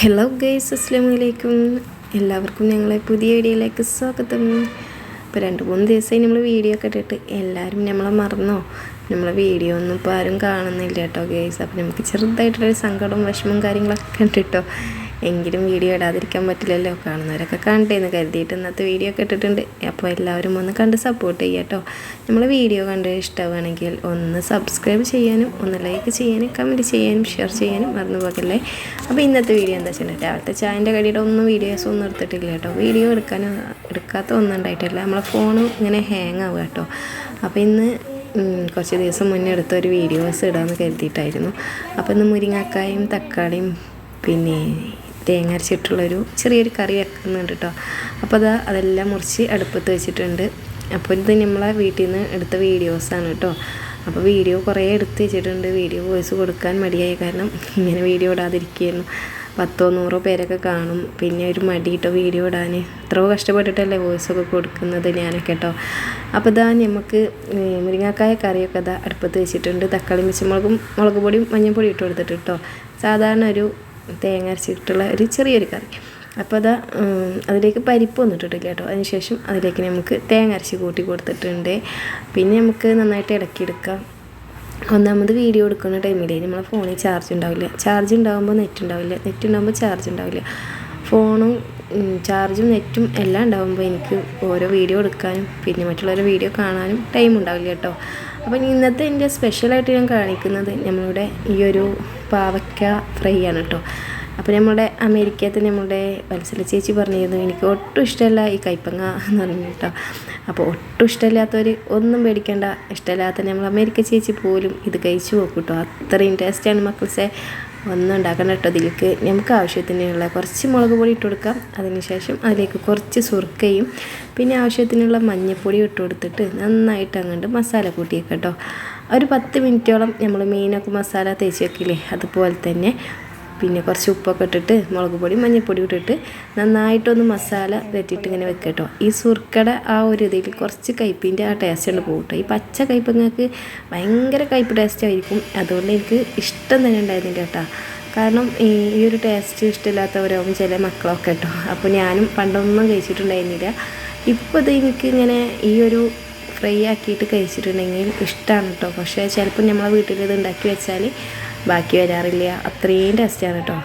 Hello guys അസ്ലാമലൈക്കും എല്ലാവർക്കും ഞങ്ങളെ പുതിയ വീഡിയോയിലേക്ക് സ്വാഗതം. ഇപ്പോൾ രണ്ട് മൂന്ന് ദിവസമായി നമ്മൾ വീഡിയോ ഒക്കെ ഇട്ടിട്ട് എല്ലാവരും നമ്മളെ മറന്നോ? നമ്മളെ വീഡിയോ ഒന്നും ഇപ്പോൾ ആരും കാണുന്നില്ല കേട്ടോ ഗൈസ് അപ്പോൾ നമുക്ക് ചെറുതായിട്ടുള്ളൊരു സങ്കടവും വിഷമവും കാര്യങ്ങളൊക്കെ ഉണ്ട് കേട്ടോ എങ്കിലും വീഡിയോ ഇടാതിരിക്കാൻ പറ്റില്ലല്ലോ. കാണുന്നവരൊക്കെ കാണട്ടെ എന്ന് കരുതിയിട്ട് ഇന്നത്തെ വീഡിയോ ഒക്കെ ഇട്ടിട്ടുണ്ട്. അപ്പോൾ എല്ലാവരും ഒന്ന് കണ്ട് സപ്പോർട്ട് ചെയ്യുക കേട്ടോ. നമ്മൾ വീഡിയോ കണ്ട് ഇഷ്ടമാണെങ്കിൽ ഒന്ന് സബ്സ്ക്രൈബ് ചെയ്യാനും ഒന്ന് ലൈക്ക് ചെയ്യാനും കമന്റ് ചെയ്യാനും ഷെയർ ചെയ്യാനും മറന്നു പോകല്ലേ. അപ്പോൾ ഇന്നത്തെ വീഡിയോ എന്താ വെച്ചിട്ടുണ്ടെങ്കിൽ രാവിലത്തെ ചായന്റെ കടിയുടെ ഒന്നും വീഡിയോസ് ഒന്നും എടുത്തിട്ടില്ല കേട്ടോ. വീഡിയോ എടുക്കാനും എടുക്കാത്ത ഒന്നും ഉണ്ടായിട്ടില്ല. നമ്മളെ ഫോൺ ഇങ്ങനെ ഹാങ് ആവുക കേട്ടോ. അപ്പോൾ ഇന്ന് കുറച്ച് ദിവസം മുന്നേ എടുത്ത ഒരു വീഡിയോസ് ഇടാമെന്ന് കരുതിയിട്ടായിരുന്നു. അപ്പോൾ ഇന്ന് മുരിങ്ങാക്കായും തക്കാളിയും പിന്നെ തേങ്ങ അരച്ചിട്ടുള്ളൊരു ചെറിയൊരു കറി വെക്കുന്നുണ്ട് കേട്ടോ അപ്പോൾ അത് അതെല്ലാം മുറിച്ച് അടുപ്പത്ത് വെച്ചിട്ടുണ്ട്. അപ്പോൾ ഇത് നമ്മളെ വീട്ടിൽ നിന്ന് എടുത്ത വീഡിയോസാണ് കേട്ടോ അപ്പോൾ വീഡിയോ കുറേ എടുത്ത് വെച്ചിട്ടുണ്ട്. വീഡിയോ വോയിസ് കൊടുക്കാൻ മടിയായ കാരണം ഇങ്ങനെ വീഡിയോ ഇടാതിരിക്കുകയായിരുന്നു. പത്തോ നൂറോ പേരൊക്കെ കാണും. പിന്നെ ഒരു മടി കേട്ടോ വീഡിയോ ഇടാൻ എത്രയോ കഷ്ടപ്പെട്ടിട്ടല്ലേ വോയിസൊക്കെ കൊടുക്കുന്നത് ഞാനൊക്കെ കേട്ടോ അപ്പോൾ ഇതാ നമുക്ക് മുരിങ്ങാക്കായ കറിയൊക്കെ ഇതാ അടുപ്പത്ത് വെച്ചിട്ടുണ്ട്. തക്കാളി മിച്ചമുളകും മുളക് പൊടിയും മഞ്ഞൾപ്പൊടിയും ഇട്ട് കൊടുത്തിട്ട് കേട്ടോ സാധാരണ ഒരു തേങ്ങ അരച്ചിട്ടുള്ള ഒരു ചെറിയൊരു കറി. അപ്പോൾ അതാ അതിലേക്ക് പരിപ്പൊന്നും ഇട്ടിട്ടില്ല കേട്ടോ. അതിനുശേഷം അതിലേക്ക് നമുക്ക് തേങ്ങ അരച്ച് കൂട്ടി കൊടുത്തിട്ടുണ്ട്. പിന്നെ നമുക്ക് നന്നായിട്ട് ഇളക്കിയെടുക്കാം. ഒന്നാമത് വീഡിയോ എടുക്കുന്ന ടൈമിൽ നമ്മളെ ഫോണിൽ ചാർജ് ഉണ്ടാവില്ല. ചാർജ് ഉണ്ടാകുമ്പോൾ നെറ്റ് ഉണ്ടാവില്ല. നെറ്റ് ഉണ്ടാകുമ്പോൾ ചാർജ് ഉണ്ടാവില്ല. ഫോണും ചാർജും നെറ്റും എല്ലാം ഉണ്ടാകുമ്പോൾ എനിക്ക് ഓരോ വീഡിയോ എടുക്കാനും പിന്നെ മറ്റുള്ളവരുടെ വീഡിയോ കാണാനും ടൈം ഉണ്ടാവില്ല കേട്ടോ. അപ്പം ഇന്നത്തെ എന്റെ സ്പെഷ്യലായിട്ട് ഞാൻ കാണിക്കുന്നത് നമ്മളുടെ ഈ ഒരു പാവയ്ക്ക ഫ്രൈ ആണ് കേട്ടോ. അപ്പോൾ നമ്മുടെ അമേരിക്കത്തെ നമ്മുടെ വത്സല ചേച്ചി പറഞ്ഞിരുന്നു എനിക്ക് ഒട്ടും ഇഷ്ടമല്ല ഈ കൈപ്പങ്ങ എന്ന് പറഞ്ഞു കേട്ടോ. അപ്പോൾ ഒട്ടും ഇഷ്ടമില്ലാത്തവർ ഒന്നും പേടിക്കേണ്ട ഇഷ്ടമില്ലാത്ത നമ്മൾ അമേരിക്ക ചേച്ചി പോലും ഇത് കഴിച്ചു നോക്കും കേട്ടോ. അത്രയും ടേസ്റ്റാണ് മക്കൾസെ. ഒന്നും ഉണ്ടാക്കണം കേട്ടോ ഇതിലേക്ക്. നമുക്ക് ആവശ്യത്തിനുള്ള കുറച്ച് മുളക് പൊടി ഇട്ട് കൊടുക്കാം. അതിനുശേഷം അതിലേക്ക് കുറച്ച് സുർക്കയും പിന്നെ ആവശ്യത്തിനുള്ള മഞ്ഞൾപ്പൊടി ഇട്ട് കൊടുത്തിട്ട് നന്നായിട്ട് അങ്ങോട്ട് മസാല കൂട്ടിയേക്കാം കേട്ടോ. ഒരു പത്ത് മിനിറ്റോളം നമ്മൾ മീനൊക്കെ മസാല തേച്ച് വെക്കില്ലേ? അതുപോലെ തന്നെ പിന്നെ കുറച്ച് ഉപ്പൊക്കെ ഇട്ടിട്ട് മുളക് പൊടി മഞ്ഞൾപ്പൊടി ഇട്ടിട്ട് നന്നായിട്ടൊന്ന് മസാല വെറ്റിയിട്ട് ഇങ്ങനെ വെക്കുക കേട്ടോ. ഈ സുർക്കയുടെ ആ ഒരു ഇതിൽ കുറച്ച് കയ്പിന്റെ ആ ടേസ്റ്റ് ഉണ്ട് പോകട്ടെ ഈ പച്ച കയ്പങ്ങൾക്ക് ഭയങ്കര കയ്പ് ടേസ്റ്റ് ആയിരിക്കും. അതുകൊണ്ട് എനിക്ക് ഇഷ്ടം തന്നെ ഉണ്ടായിരുന്നില്ല കേട്ടോ. കാരണം ഈ ഒരു ടേസ്റ്റ് ഇഷ്ടമില്ലാത്തവരാവും ചില മക്കളൊക്കെ കേട്ടോ. അപ്പോൾ ഞാനും പണ്ടൊന്നും കഴിച്ചിട്ടുണ്ടായിരുന്നില്ല. ഇപ്പോൾ ഇത് എനിക്ക് ഇങ്ങനെ ഈ ഒരു ഫ്രൈ ആക്കിയിട്ട് കഴിച്ചിട്ടുണ്ടെങ്കിൽ ഇഷ്ടമാണ് കേട്ടോ. പക്ഷേ ചിലപ്പോൾ നമ്മളെ വീട്ടിൽ ഇത് ഉണ്ടാക്കി വെച്ചാൽ ബാക്കി വരാറില്ല. അത്രയും ടേസ്റ്റാണ് കേട്ടോ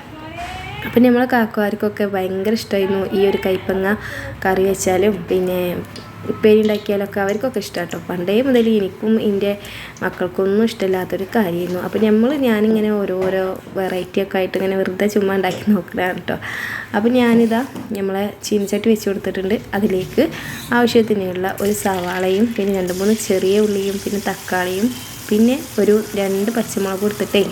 അപ്പം നമ്മളെ കാക്കുകാർക്കൊക്കെ ഭയങ്കര ഇഷ്ടമായിരുന്നു ഈ ഒരു കൈപ്പങ്ങ കറി വെച്ചാലും. പിന്നെ ഉപ്പേരി ഉണ്ടാക്കിയാലൊക്കെ അവർക്കൊക്കെ ഇഷ്ടം കേട്ടോ പണ്ടേ മുതൽ എനിക്കും എന്റെ മക്കൾക്കൊന്നും ഇഷ്ടമില്ലാത്തൊരു കാര്യമായിരുന്നു. അപ്പോൾ നമ്മൾ ഞാനിങ്ങനെ ഓരോരോ വെറൈറ്റി ഒക്കെ ആയിട്ട് ഇങ്ങനെ വെറുതെ ചുമ്മാ ഉണ്ടാക്കി നോക്കുകയാണ് കേട്ടോ അപ്പോൾ ഞാനിതാ നമ്മളെ ചീനച്ചട്ടി വെച്ച് കൊടുത്തിട്ടുണ്ട്. അതിലേക്ക് ആവശ്യത്തിനുള്ള ഒരു സവാളയും പിന്നെ രണ്ട് മൂന്ന് ചെറിയ ഉള്ളിയും പിന്നെ തക്കാളിയും പിന്നെ ഒരു രണ്ട് പച്ചമുളക് കൊടുത്തിട്ടേ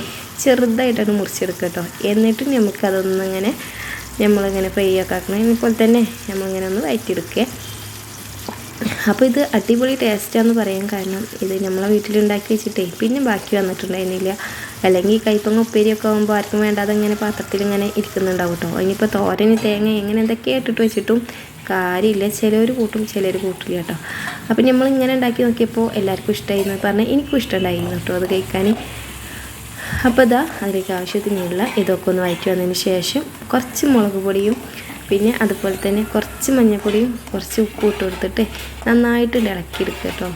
ചെറുതായിട്ടാണ് മുറിച്ചെടുക്കുക കേട്ടോ. എന്നിട്ട് നമുക്ക് അതൊന്നിങ്ങനെ നമ്മളിങ്ങനെ ഫ്രൈ ഒക്കെ ആക്കണം ഇതുപോലെ തന്നെ നമ്മളിങ്ങനെ ഒന്ന് വയറ്റിയെടുക്കുക അപ്പോൾ ഇത് അടിപൊളി ടേസ്റ്റാന്ന് പറയാൻ കാരണം ഇത് നമ്മളെ വീട്ടിലുണ്ടാക്കി വെച്ചിട്ടേ പിന്നെ ബാക്കി വന്നിട്ടുണ്ടായിരുന്നില്ല. അല്ലെങ്കിൽ കൈപ്പങ്ങ ഉപ്പേരിയൊക്കെ ആകുമ്പോൾ ആർക്കും വേണ്ടാതെ ഇങ്ങനെ പാത്രത്തിൽ ഇങ്ങനെ ഇരിക്കുന്നുണ്ടാവും കേട്ടോ ഇനിയിപ്പോൾ തോരന് തേങ്ങ എങ്ങനെ എന്തൊക്കെ ഇട്ടിട്ട് വെച്ചിട്ടും കാര്യമില്ല. ചിലർ കൂട്ടും ചിലർ കൂട്ടില്ല കേട്ടോ അപ്പം നമ്മൾ ഇങ്ങനെ ഉണ്ടാക്കി നോക്കിയപ്പോൾ എല്ലാവർക്കും ഇഷ്ടമായിരുന്നു പറഞ്ഞാൽ എനിക്കും ഇഷ്ടമുണ്ടായിരുന്നു കേട്ടോ അത് കഴിക്കാൻ. അപ്പോൾ ഇതാ അതിലേക്ക് ആവശ്യത്തിനുള്ള ഇതൊക്കെ ഒന്ന് വഴറ്റി വന്നതിന് ശേഷം കുറച്ച് മുളക് പൊടിയും പിന്നെ അതുപോലെ തന്നെ കുറച്ച് മഞ്ഞൾപ്പൊടിയും കുറച്ച് ഉപ്പ് ഇട്ട് കൊടുത്തിട്ട് നന്നായിട്ട് ഇളക്കിയെടുക്കുക കേട്ടോ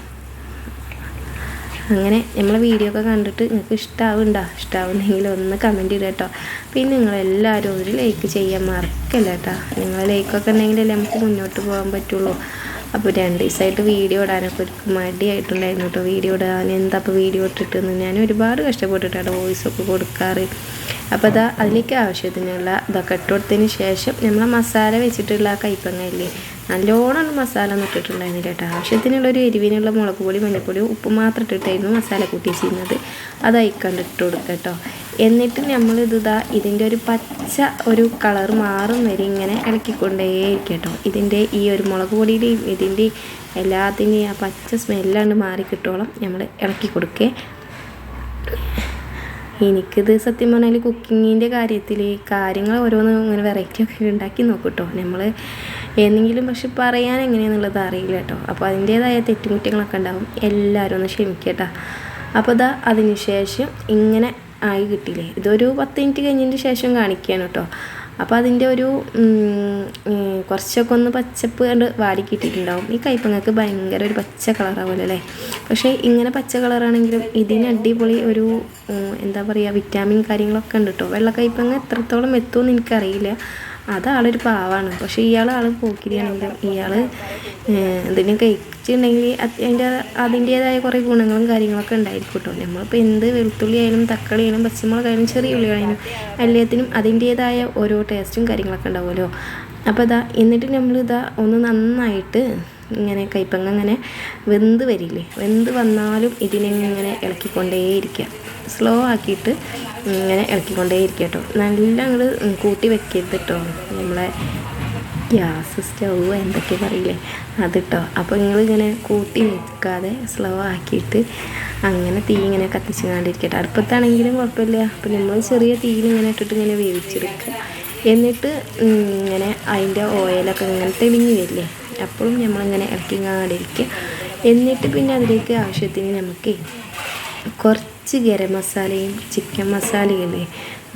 അങ്ങനെ നമ്മളെ വീഡിയോ ഒക്കെ കണ്ടിട്ട് നിങ്ങൾക്ക് ഇഷ്ടാവുണ്ടോ? ഇഷ്ടാവുന്നെങ്കിൽ ഒന്ന് കമന്റ് ഇടുക കേട്ടോ പിന്നെ നിങ്ങളെല്ലാവരും ഒരു ലൈക്ക് ചെയ്യാൻ മറക്കല്ല കേട്ടോ നിങ്ങൾ ലൈക്കൊക്കെ ഉണ്ടെങ്കിലല്ലേ നമുക്ക് മുന്നോട്ട് പോകാൻ പറ്റുള്ളൂ. അപ്പോൾ രണ്ട് ദിവസമായിട്ട് വീഡിയോ ഇടാനൊക്കെ ഒരു മടിയായിട്ടുണ്ടായിരുന്നു കേട്ടോ വീഡിയോ ഇടാൻ എന്താ അപ്പോൾ വീഡിയോ ഇട്ടിട്ടെന്ന്? ഞാൻ ഒരുപാട് കഷ്ടപ്പെട്ടിട്ടാണ് വോയിസ് ഒക്കെ കൊടുക്കാറ്. അപ്പോൾ അതാ അതിലേക്ക് ആവശ്യത്തിനുള്ള ഇതൊക്കെ ഇട്ട് കൊടുത്തതിന് ശേഷം നമ്മൾ മസാല വെച്ചിട്ടുള്ള ആ കൈപ്പങ്ങയില്ലേ? നല്ലോണം മസാല ഒന്നും ഇട്ടിട്ടുണ്ടായിരുന്നില്ല കേട്ടോ. ആവശ്യത്തിനുള്ള ഒരു എരിവിനുള്ള മുളക് പൊടി മഞ്ഞൾപ്പൊടി ഉപ്പ് മാത്രം ഇട്ടിട്ടായിരുന്നു മസാല കൂട്ടി ചെയ്യുന്നത്. അത് അയക്കാണ്ട് ഇട്ട് കൊടുക്കുക കേട്ടോ. എന്നിട്ട് നമ്മൾ ഇത് ഇതാ ഇതിന്റെ ഒരു പച്ച ഒരു കളർ മാറും വരെ ഇങ്ങനെ ഇളക്കിക്കൊണ്ടേയിരിക്കും കേട്ടോ. ഇതിന്റെ ഈ ഒരു മുളക് പൊടിയുടെയും ഇതിന്റെയും എല്ലാത്തിന്റെയും ആ പച്ച സ്മെല്ലാണ്ട് മാറി കിട്ടോളം നമ്മൾ ഇളക്കി കൊടുക്കേ. എനിക്കിത് സത്യം പറഞ്ഞാൽ കുക്കിങ്ങിന്റെ കാര്യത്തിൽ കാര്യങ്ങൾ ഓരോന്ന് ഇങ്ങനെ വെറൈറ്റി ഒക്കെ ഉണ്ടാക്കി നോക്കൂട്ടോ. കേട്ടോ നമ്മൾ എന്തെങ്കിലും പക്ഷെ പറയാൻ എങ്ങനെയാണെന്നുള്ളത് അറിയില്ല കേട്ടോ. അപ്പോൾ അതിന്റേതായ തെറ്റുകുറ്റങ്ങളൊക്കെ ഉണ്ടാവും. എല്ലാവരും ഒന്ന് ക്ഷമിക്കട്ടോ അപ്പോൾ ഇതാ അതിന് ശേഷം ഇങ്ങനെ ആയി കിട്ടിയില്ലേ? ഇതൊരു പത്ത് മിനിറ്റ് കഴിഞ്ഞതിന് ശേഷം കാണിക്കുകയാണ് കേട്ടോ. അപ്പോൾ അതിന്റെ ഒരു കുറച്ചൊക്കെ ഒന്ന് പച്ചപ്പ് കണ്ട് വാടി കിട്ടിയിട്ടുണ്ടാവും. ഈ കയ്പങ്ങൾക്ക് ഭയങ്കര ഒരു പച്ച കളറാവുമല്ലോ അല്ലേ? പക്ഷേ ഇങ്ങനെ പച്ച കളറാണെങ്കിലും ഇതിന് അടിപൊളി ഒരു എന്താ പറയുക വിറ്റാമിൻ കാര്യങ്ങളൊക്കെ ഉണ്ട് കേട്ടോ വെള്ള കയ്പങ്ങ എത്രത്തോളം എത്തുമെന്ന് എനിക്കറിയില്ല. അതാളൊരു പാവാണ്. പക്ഷേ ഇയാൾ ആൾ പോക്കിരിയാണെങ്കിലും ഇയാൾ ഇതിന് കഴിച്ചിട്ടുണ്ടെങ്കിൽ അതിന്റെ അതിന്റേതായ കുറേ ഗുണങ്ങളും കാര്യങ്ങളൊക്കെ ഉണ്ടായിരിക്കും കേട്ടോ. നമ്മളിപ്പോൾ എന്ത് വെളുത്തുള്ളി ആയാലും തക്കാളി ആയാലും പച്ചമുളകായാലും ചെറിയ ഉള്ളിയായാലും എല്ലാത്തിനും അതിന്റേതായ ഓരോ ടേസ്റ്റും കാര്യങ്ങളൊക്കെ ഉണ്ടാവുമല്ലോ. അപ്പോൾ ഇതാ എന്നിട്ട് നമ്മളിതാ ഒന്ന് നന്നായിട്ട് ഇങ്ങനെ കൈപ്പങ്ങ ഇങ്ങനെ വെന്ത് വരില്ലേ? വെന്ത് വന്നാലും ഇതിനിങ്ങനെ ഇളക്കിക്കൊണ്ടേയിരിക്കുക. സ്ലോ ആക്കിയിട്ട് ഇങ്ങനെ ഇളക്കിക്കൊണ്ടേയിരിക്കുക കേട്ടോ. നല്ല അങ്ങോട്ട് കൂട്ടി വെക്കരുത് കേട്ടോ നമ്മളെ ഗ്യാസ് സ്റ്റൗ എന്തൊക്കെ പറയില്ലേ? അത് കേട്ടോ അപ്പോൾ നിങ്ങൾ ഇങ്ങനെ കൂട്ടി വെക്കാതെ സ്ലോ ആക്കിയിട്ട് അങ്ങനെ തീ ഇങ്ങനെ കത്തിച്ച് കാണ്ടിരിക്കട്ടെ അടുപ്പത്താണെങ്കിലും കുഴപ്പമില്ല. അപ്പോൾ നമ്മൾ ചെറിയ തീയിൽ ഇങ്ങനെ ഇട്ടിട്ട് ഇങ്ങനെ വേവിച്ചെടുക്കുക. എന്നിട്ട് ഇങ്ങനെ അതിന്റെ ഓയിലൊക്കെ ഇങ്ങനെ തെളിഞ്ഞ് വരില്ലേ? അപ്പോഴും നമ്മളിങ്ങനെ ഇറക്കി കാണ്ടിരിക്കുക എന്നിട്ട് പിന്നെ അതിലേക്ക് ആവശ്യത്തിന് നമുക്ക് കുറച്ച് ഗരം മസാലയും ചിക്കൻ മസാലയില്ലേ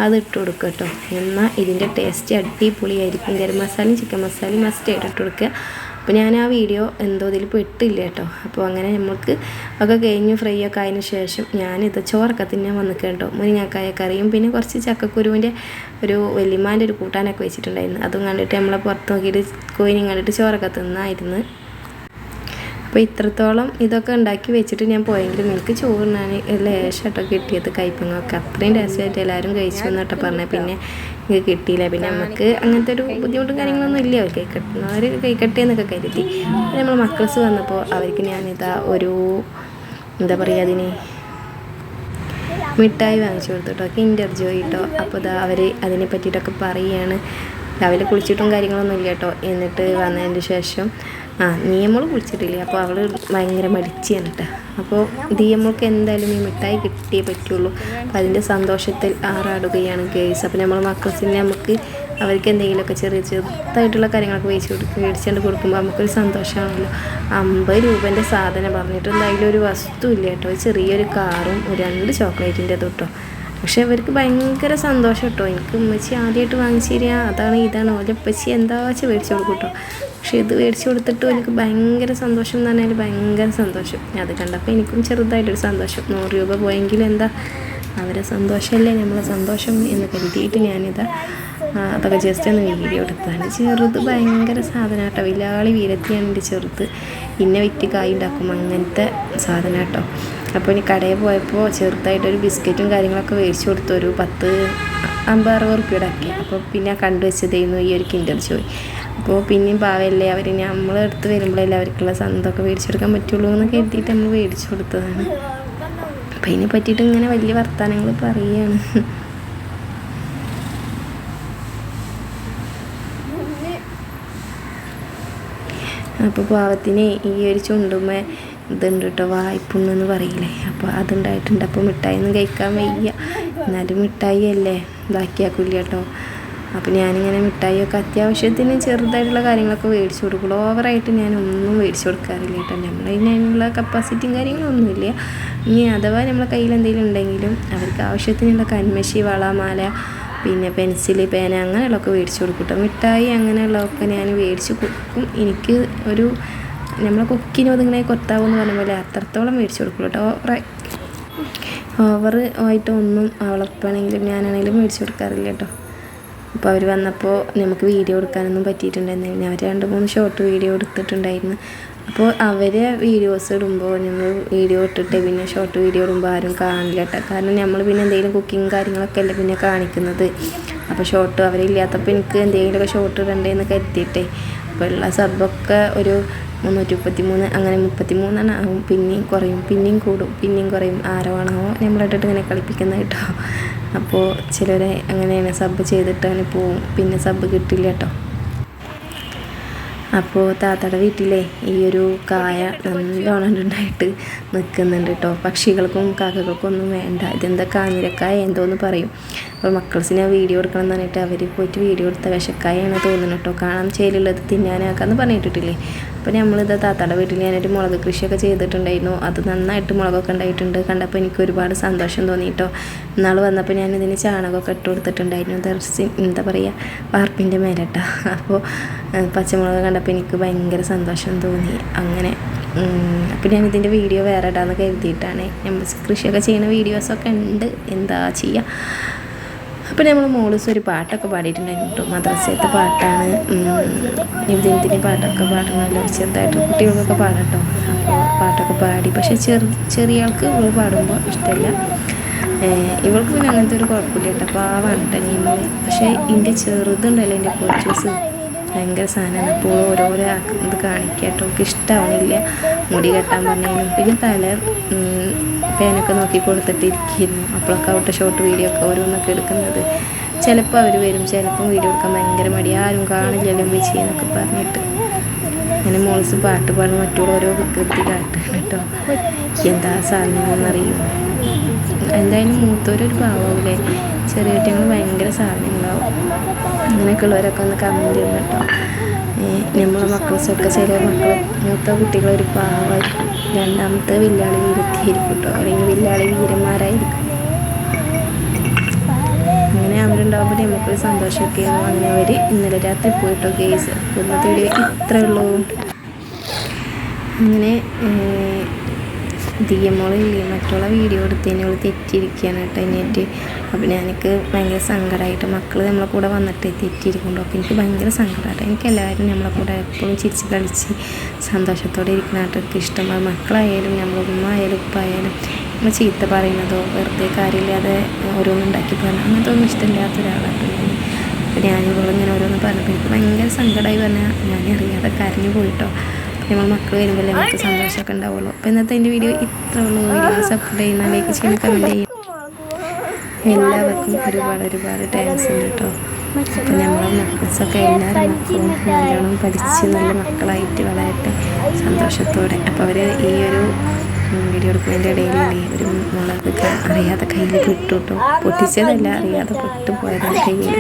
അത് ഇട്ട് കൊടുക്കുക കേട്ടോ എന്നാൽ ഇതിന്റെ ടേസ്റ്റ് അടിപൊളിയായിരിക്കും. ഗരം മസാലയും ചിക്കൻ മസാലയും മസ്റ്റ് ആയിട്ട് ഇട്ട് കൊടുക്കുക. അപ്പോൾ ഞാൻ ആ വീഡിയോ എന്തോ ഇതിൽ പെട്ടില്ല കേട്ടോ. അപ്പോൾ അങ്ങനെ നമുക്ക് ഒക്കെ കഴിഞ്ഞ് ഫ്രൈ ഒക്കെ ആയതിന് ശേഷം ഞാനിത് ചോറൊക്കെ തിന്നാൻ വന്ന് കേട്ടോ. മുരിങ്ങാക്കായ കറിയും പിന്നെ കുറച്ച് ചക്കക്കുരുവിന്റെ ഒരു വലിയമാന്റെ ഒരു കൂട്ടാനൊക്കെ വെച്ചിട്ടുണ്ടായിരുന്നു. അതും കണ്ടിട്ട് നമ്മളെ പുറത്ത് നോക്കിയിട്ട് കോയിനും കണ്ടിട്ട് ചോറൊക്കെ തിന്നായിരുന്നു. അപ്പോൾ ഇത്രത്തോളം ഇതൊക്കെ ഉണ്ടാക്കി വെച്ചിട്ട് ഞാൻ പോയെങ്കിലും എനിക്ക് ചോറിനാണ് ലേശമായിട്ടോ കിട്ടിയത് കയ്പങ്ങൊക്കെ അത്രയും ടേസ്റ്റായിട്ട് എല്ലാവരും കഴിച്ചു എന്നിട്ട് പറഞ്ഞത് പിന്നെ എനിക്ക് കിട്ടിയില്ല. പിന്നെ നമുക്ക് അങ്ങനത്തെ ഒരു ബുദ്ധിമുട്ടും കാര്യങ്ങളൊന്നും ഇല്ല. അവർ കഴിക്കട്ടുന്നവർ കഴിക്കട്ടെ എന്നൊക്കെ കരുതി. പിന്നെ നമ്മൾ മക്കൾസ് വന്നപ്പോൾ അവർക്ക് ഞാനിതാ ഒരു എന്താ പറയുക അതിന് മിഠായി വാങ്ങിച്ചു കൊടുത്തു കേട്ടോ കിൻഡർ ജോയ് അപ്പോൾ ഇതാ അവർ അതിനെ പറ്റിയിട്ടൊക്കെ പറയുകയാണ് രാവിലെ കുളിച്ചിട്ടും കാര്യങ്ങളൊന്നും ഇല്ല കേട്ടോ. എന്നിട്ട് വന്നതിന് ശേഷം ആ നീയമ്മൾ കുളിച്ചിട്ടില്ലേ? അപ്പോൾ അവൾ ഭയങ്കര മടിച്ചാണ് കേട്ടോ അപ്പോൾ ദിയമ്മൾക്ക് എന്തായാലും ഈ മിഠായി കിട്ടിയേ പറ്റുള്ളൂ. അപ്പോൾ അതിന്റെ സന്തോഷത്തിൽ ആറാടുകയാണ് കേസ് അപ്പോൾ നമ്മൾ മക്കൾസിന് നമുക്ക് അവർക്ക് എന്തെങ്കിലുമൊക്കെ ചെറിയ ചെറുതായിട്ടുള്ള കാര്യങ്ങളൊക്കെ വേച്ച് കൊടുക്കും മേടിച്ചുകൊണ്ട് കൊടുക്കുമ്പോൾ നമുക്കൊരു സന്തോഷമാണല്ലോ. അമ്പത് രൂപേന്റെ സാധനം പറഞ്ഞിട്ട് എന്തായാലും ഒരു വസ്തു ഇല്ല കേട്ടോ ചെറിയൊരു കാറും രണ്ട് ചോക്ലേറ്റിന്റെ കേട്ടോ. പക്ഷെ അവർക്ക് ഭയങ്കര സന്തോഷം കേട്ടോ. എനിക്ക് ഉമ്മച്ചി ആദ്യമായിട്ട് വാങ്ങിച്ചു തരിക. അതാണ് ഇതാണ്. ഓലെ ഉപ്പച്ചി എന്താ വെച്ചാൽ മേടിച്ചു കൊടുക്കും കേട്ടോ. പക്ഷെ ഇത് മേടിച്ചു കൊടുത്തിട്ട് എനിക്ക് ഭയങ്കര സന്തോഷം എന്ന് പറഞ്ഞാൽ ഭയങ്കര സന്തോഷം. അത് കണ്ടപ്പോൾ എനിക്കും ചെറുതായിട്ടൊരു സന്തോഷം. നൂറ് രൂപ പോയെങ്കിൽ എന്താ? അവരെ സന്തോഷമല്ലേ? നമ്മളെ സന്തോഷം എന്ന് കരുതിയിട്ട് ഞാനിതാ അതൊക്കെ ജസ്റ്റ് ഒന്ന് വീഡിയോ എടുത്താണ് ചെറുത് ഭയങ്കര സാധനം കേട്ടോ വിലാളി വീരത്തിയാണ് എന്റെ ചെറുത്. ഇന്ന വിറ്റ് കായ് ഉണ്ടാക്കും അങ്ങനത്തെ സാധനം കേട്ടോ അപ്പോൾ ഇനി കടയിൽ പോയപ്പോൾ ചെറുതായിട്ടൊരു ബിസ്ക്കറ്റും കാര്യങ്ങളൊക്കെ മേടിച്ചു കൊടുത്തു. ഒരു പത്ത് അമ്പത് അറുപത് റുപ്യയുടെ ആക്കി അപ്പോൾ പിന്നെ കണ്ടു വെച്ചതായിരുന്നു ഈ ഒരു കിൻഡർ ചോയ്. അപ്പോൾ പിന്നെയും പാവല്ലേ അവർ നമ്മൾ എടുത്ത് വരുമ്പോഴല്ലേ അവർക്കുള്ള സന്തമൊക്കെ മേടിച്ചെടുക്കാൻ പറ്റുള്ളൂ എന്നൊക്കെ എഴുതിയിട്ട് നമ്മൾ മേടിച്ചു കൊടുത്തതാണ്. അപ്പം അതിനെ പറ്റിയിട്ട് ഇങ്ങനെ വലിയ വർത്തമാനങ്ങൾ പറയുകയാണ്. അപ്പോൾ പാവത്തിന് ഈ ഒരു ചുണ്ടുമ്മ ഇതുണ്ട് കേട്ടോ വായ്പുണ്ണെന്ന് പറയില്ലേ? അപ്പോൾ അതുണ്ടായിട്ടുണ്ട്. അപ്പോൾ മിഠായി ഒന്നും കഴിക്കാൻ വയ്യ. എന്നാലും മിഠായി അല്ലേ ബാക്കിയാക്കില്ല കേട്ടോ അപ്പോൾ ഞാനിങ്ങനെ മിഠായിയൊക്കെ അത്യാവശ്യത്തിന് ചെറുതായിട്ടുള്ള കാര്യങ്ങളൊക്കെ മേടിച്ചു കൊടുക്കുള്ളൂ ഓവറായിട്ട് ഞാൻ ഒന്നും മേടിച്ചു കൊടുക്കാറില്ല കേട്ടോ നമ്മളതിനുള്ള കപ്പാസിറ്റിയും കാര്യങ്ങളൊന്നുമില്ല. ഇനി അഥവാ നമ്മളെ കയ്യിൽ എന്തെങ്കിലും ഉണ്ടെങ്കിലും അവർക്ക് ആവശ്യത്തിനുള്ള കന്മശി വള മാല പിന്നെ പെൻസിൽ പേന അങ്ങനെയുള്ളതൊക്കെ മേടിച്ചു കൊടുക്കും മിഠായി അങ്ങനെയുള്ളതൊക്കെ ഞാൻ മേടിച്ച് കൊടുക്കും. എനിക്ക് ഒരു നമ്മളെ കുക്കിന് ഒതുങ്ങനെ എന്ന് പറഞ്ഞ പോലെ അത്രത്തോളം മേടിച്ചു കൊടുക്കും കേട്ടോ. ഓവർ ആയിട്ട് ഒന്നും അവളപ്പാണെങ്കിലും ഞാനാണെങ്കിലും മേടിച്ചു കൊടുക്കാറില്ല കേട്ടോ. അപ്പോൾ അവർ വന്നപ്പോൾ നമുക്ക് വീഡിയോ എടുക്കാനൊന്നും പറ്റിയിട്ടുണ്ടായിരുന്നില്ല. അവർ രണ്ട് മൂന്ന് ഷോർട്ട് വീഡിയോ എടുത്തിട്ടുണ്ടായിരുന്നു. അപ്പോൾ അവർ വീഡിയോസ് ഇടുമ്പോൾ നമ്മൾ വീഡിയോ ഇട്ടിട്ട് പിന്നെ ഷോർട്ട് വീഡിയോ ഇടുമ്പോൾ ആരും കാണില്ല കാരണം നമ്മൾ പിന്നെ എന്തെങ്കിലും കുക്കിങ് കാര്യങ്ങളൊക്കെ അല്ലേ പിന്നെ കാണിക്കുന്നത്. അപ്പോൾ ഷോർട്ട് അവരില്ലാത്തപ്പോൾ എനിക്ക് എന്തെങ്കിലുമൊക്കെ ഷോർട്ട് ഇടണ്ടേന്ന് കരുതിയിട്ടേ. അപ്പോൾ ഉള്ള സബ്ബൊക്കെ ഒരു മുന്നൂറ്റി മുപ്പത്തി മൂന്ന് അങ്ങനെ മുപ്പത്തി മൂന്നെണ്ണം ആവും. പിന്നെയും കുറയും പിന്നെയും കൂടും പിന്നെയും കുറയും. ആരോണാവോ നമ്മളിട്ടിട്ട് ഇങ്ങനെ കളിപ്പിക്കുന്നത് കേട്ടോ. അപ്പോൾ ചിലരെ അങ്ങനെയാണ് സബ് ചെയ്തിട്ട് അങ്ങനെ പോവും. പിന്നെ സബ് കിട്ടില്ല കേട്ടോ അപ്പോൾ താത്തയുടെ വീട്ടിലെ ഈ ഒരു കായ നല്ലോണം ഉണ്ടായിട്ട് നിൽക്കുന്നുണ്ട് കേട്ടോ പക്ഷികൾക്കും കാക്കകൾക്കും ഒന്നും വേണ്ട. ഇതെന്താ കാഞ്ഞിരക്കായ എന്തോന്ന് പറയും. അപ്പോൾ മക്കൾസിനെ വീഡിയോ എടുക്കണം എന്ന് പറഞ്ഞിട്ട് അവർ പോയിട്ട് വീഡിയോ എടുത്ത വിഷക്കായാണ് തോന്നുന്നത് കേട്ടോ കാണാൻ ചേലുള്ളത് തിന്നാനാക്കാന്ന് പറഞ്ഞിട്ടിട്ടില്ലേ? അപ്പോൾ നമ്മളിത് താത്താടെ വീട്ടിൽ ഞാനൊരു മുളക് കൃഷിയൊക്കെ ചെയ്തിട്ടുണ്ടായിരുന്നു. അത് നന്നായിട്ട് മുളകൊക്കെ ഉണ്ടായിട്ടുണ്ട്. കണ്ടപ്പോൾ എനിക്ക് ഒരുപാട് സന്തോഷം തോന്നിയിട്ടോ ഇന്നാൾ വന്നപ്പോൾ ഞാൻ ഇതിന് ചാണകമൊക്കെ ഇട്ട് കൊടുത്തിട്ടുണ്ടായിരുന്നു. ദർശി എന്താ പറയുക വാർപ്പിന്റെ മേലട്ട. അപ്പോൾ പച്ചമുളക് കണ്ടപ്പോൾ എനിക്ക് ഭയങ്കര സന്തോഷം തോന്നി. അങ്ങനെ അപ്പോൾ ഞാൻ ഇതിന്റെ വീഡിയോ വേറെ ഇടാമെന്ന് കരുതിയിട്ടാണ്. നമ്മൾ കൃഷിയൊക്കെ ചെയ്യുന്ന വീഡിയോസൊക്കെ ഉണ്ട്. എന്താ ചെയ്യുക അപ്പോൾ നമ്മൾ മോളിസ് ഒരു പാട്ടൊക്കെ പാടിയിട്ടുണ്ടായിരുന്നു കേട്ടോ. മദ്രസയത്തെ പാട്ടാണ്. ഇതിന്റെ പാട്ടൊക്കെ പാടണമല്ലോ ചെറുതായിട്ട് കുട്ടികൾക്കൊക്കെ പാടട്ടോ അപ്പോൾ പാട്ടൊക്കെ പാടി. പക്ഷേ ചെറു ചെറിയ ആൾക്ക് ഇവൾ പാടുമ്പോൾ ഇഷ്ടമല്ല ഇവൾക്ക് പിന്നെ അങ്ങനത്തെ ഒരു കുഴപ്പമില്ല കേട്ടോ. പാവാണ് കേട്ടോ നീമോൾ പക്ഷേ ഇതിന്റെ ചെറുതുണ്ടല്ലോ എന്റെ കോച്ചസ്. ഭയങ്കര സാധനമാണ് അപ്പോൾ ഓരോരോ ഇത് കാണിക്കുക കേട്ടോ. ഇഷ്ടമാവണില്ല മുടി കെട്ടാൻ പറഞ്ഞാലും പിന്നെ തല പേനൊക്കെ നോക്കി കൊടുത്തിട്ട് ഇരിക്കുന്നു അപ്പോഴൊക്കെ അവിടുത്തെ ഷോർട്ട് വീഡിയോ ഒക്കെ ഓരോന്നൊക്കെ എടുക്കുന്നത്. ചിലപ്പോൾ അവർ വരും ചിലപ്പം വീഡിയോ എടുക്കാൻ ഭയങ്കര മടി. ആരും കാണില്ലല്ലോ വെച്ച് എന്നൊക്കെ പറഞ്ഞിട്ട്. അങ്ങനെ മോൾസ് പാട്ട് പാടും മറ്റുള്ള ഓരോ വികൃതി കാട്ടാണ് കേട്ടോ. എന്താ സാധനങ്ങളെന്നറിയും എന്തായാലും മൂത്തവരൊരു ഭാവമില്ലേ ചെറിയ കുട്ടികൾ ഭയങ്കര സാധനങ്ങളാവും. അങ്ങനെയൊക്കെ ഉള്ളവരൊക്കെ ഒന്ന് കമന്റ് ചെയ്യണം കേട്ടോ. നമ്മളെ മക്കൾസൊക്കെ ചില മക്കൾ മൂത്ത കുട്ടികളൊരു പാവമായിരിക്കും രണ്ടാമത്തെ വില്ലാളി വീരത്തിയായിരിക്കും കേട്ടോ അല്ലെങ്കിൽ വില്ലാളി വീരന്മാരായിരിക്കും. അങ്ങനെ അവരുണ്ടാകുമ്പോൾ നമുക്കൊരു സന്തോഷമൊക്കെ അങ്ങനെ അവർ ഇന്നലെ രാത്രി പോയിട്ടോ കേസ് ഇന്നത്തെ വീഡിയോ ഇത്രേ ഉള്ളൂ. അങ്ങനെ ദിയമോളില്ലേ? മറ്റുള്ള വീഡിയോ എടുത്തതിന് അവൾ തെറ്റിയിരിക്കുകയാണ് കേട്ടോ. എന്നിട്ട് അപ്പോൾ എനിക്ക് ഭയങ്കര സങ്കടമായിട്ട് മക്കൾ നമ്മളെ കൂടെ വന്നിട്ട് തെറ്റിയിരിക്കുന്നുണ്ടോ? അപ്പോൾ എനിക്ക് ഭയങ്കര സങ്കടമായിട്ട് എനിക്ക് എല്ലാവരും നമ്മളെ കൂടെ എപ്പോഴും ചിരിച്ച് കളിച്ച് സന്തോഷത്തോടെ ഇരിക്കുന്നതായിട്ടൊക്കെ ഇഷ്ടമാണ് മക്കളായാലും നമ്മളെ ഉമ്മ ആയാലും ഉപ്പായാലും നമ്മൾ ചീത്ത പറയുന്നതോ വെറുതെ കാര്യമില്ലാതെ ഓരോന്നും ഉണ്ടാക്കി പറഞ്ഞാൽ അങ്ങനത്തെ ഒന്നും ഇഷ്ടമില്ലാത്ത ഒരാളാണ് ഞാൻ. അപ്പോൾ ഞാനിവളിങ്ങനെ ഓരോന്ന് പറഞ്ഞപ്പോൾ എനിക്ക് ഭയങ്കര സങ്കടമായി പറഞ്ഞാൽ ഞാൻ അറിയാതെ കരഞ്ഞു പോയിട്ടോ. നമ്മൾ മക്കൾ വരുമ്പോൾ നമുക്ക് സന്തോഷമൊക്കെ ഉണ്ടാവുള്ളൂ. അപ്പോൾ ഇന്നത്തെ എന്റെ വീഡിയോ ഇത്ര ഉള്ളൂ. വീഡിയോ സപ്പോർട്ട് ചെയ്യുന്ന ലൈക്ക് ചെയ്യുന്ന കമന്റ് ചെയ്യും എല്ലാവർക്കും ഒരുപാട് ഒരുപാട് താങ്ക്സ് ഉണ്ട് കേട്ടോ അപ്പം നമ്മളെ മക്കൾസൊക്കെ എല്ലാവരും മക്കളും നല്ലോണം പഠിച്ച് നല്ല മക്കളായിട്ട് വളരട്ടെ. സന്തോഷത്തോടെ. അപ്പോൾ അവർ ഈ ഒരു വീഡിയോ എടുക്കുന്നതിന്റെ ഇടയിലല്ലേ ഒരു മുളക് അറിയാതെ കയ്യിൽ പൊട്ടു കേട്ടോ പൊട്ടിച്ചതല്ല അറിയാതെ പൊട്ടു പോയതാണ് കയ്യിൽ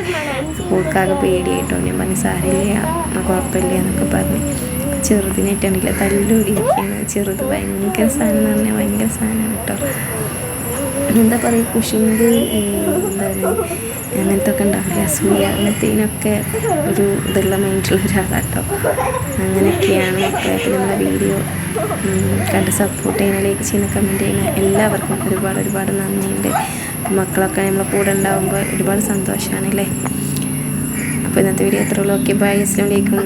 ഓൾക്കാകെ പേടിയായിട്ടോ. ഞാൻ പറഞ്ഞു സാരില്ല കുഴപ്പമില്ല എന്നൊക്കെ പറഞ്ഞ്. ചെറുതിനായിട്ടാണില്ല തല്ലുപിടിക്കുകയാണ് ചെറുത് ഭയങ്കര സാധനം എന്ന് പറഞ്ഞാൽ ഭയങ്കര സാധനമാണ് കേട്ടോ എന്താ പറയുക കുശുമ്പ് എന്താ പറയുക അങ്ങനത്തെ ഒക്കെ ഉണ്ടാവില്ല അസൂയ അങ്ങനത്തേനൊക്കെ ഒരു ഇതുള്ള മൈൻഡുള്ള ഒരാളാട്ടോ. അങ്ങനെയൊക്കെയാണ് മക്കളെ നമ്മുടെ വീഡിയോ കണ്ട് സപ്പോർട്ട് ചെയ്യുന്ന ലൈക്ക് ചെയ്യുന്ന കമന്റ് ചെയ്യുന്ന എല്ലാവർക്കും ഒരുപാട് ഒരുപാട് നന്ദിയുണ്ട്. മക്കളൊക്കെ നമ്മളെ കൂടെ ഉണ്ടാകുമ്പോൾ ഒരുപാട് സന്തോഷമാണ് അല്ലേ? അപ്പോൾ ഇന്നത്തെ വീഡിയോ എത്ര ഉള്ളൂ. ഓക്കെ ബൈ അസ്ലാം വലൈക്കും